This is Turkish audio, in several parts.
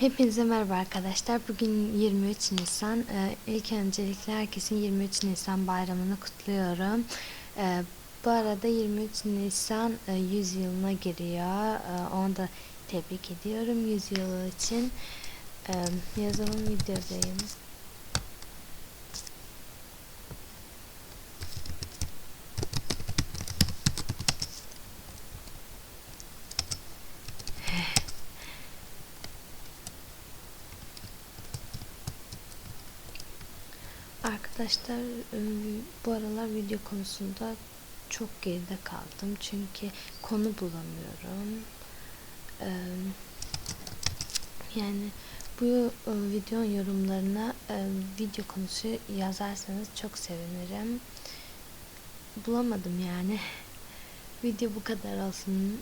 Hepinize merhaba arkadaşlar. Bugün 23 Nisan. Ee, ilk öncelikle herkesin 23 Nisan bayramını kutluyorum. Ee, bu arada 23 Nisan e, 100 yılına giriyor. Ee, onu da tebrik ediyorum 100 yılı için. Ee, yazalım videodayım. Arkadaşlar e, bu aralar video konusunda çok geride kaldım çünkü konu bulamıyorum. E, Yani bu e, videonun yorumlarına video konusu yazarsanız çok sevinirim. Bulamadım yani. Video bu kadar olsun.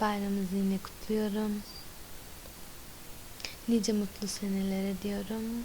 Bayramınızı yine kutluyorum. Nice mutlu senelere diyorum.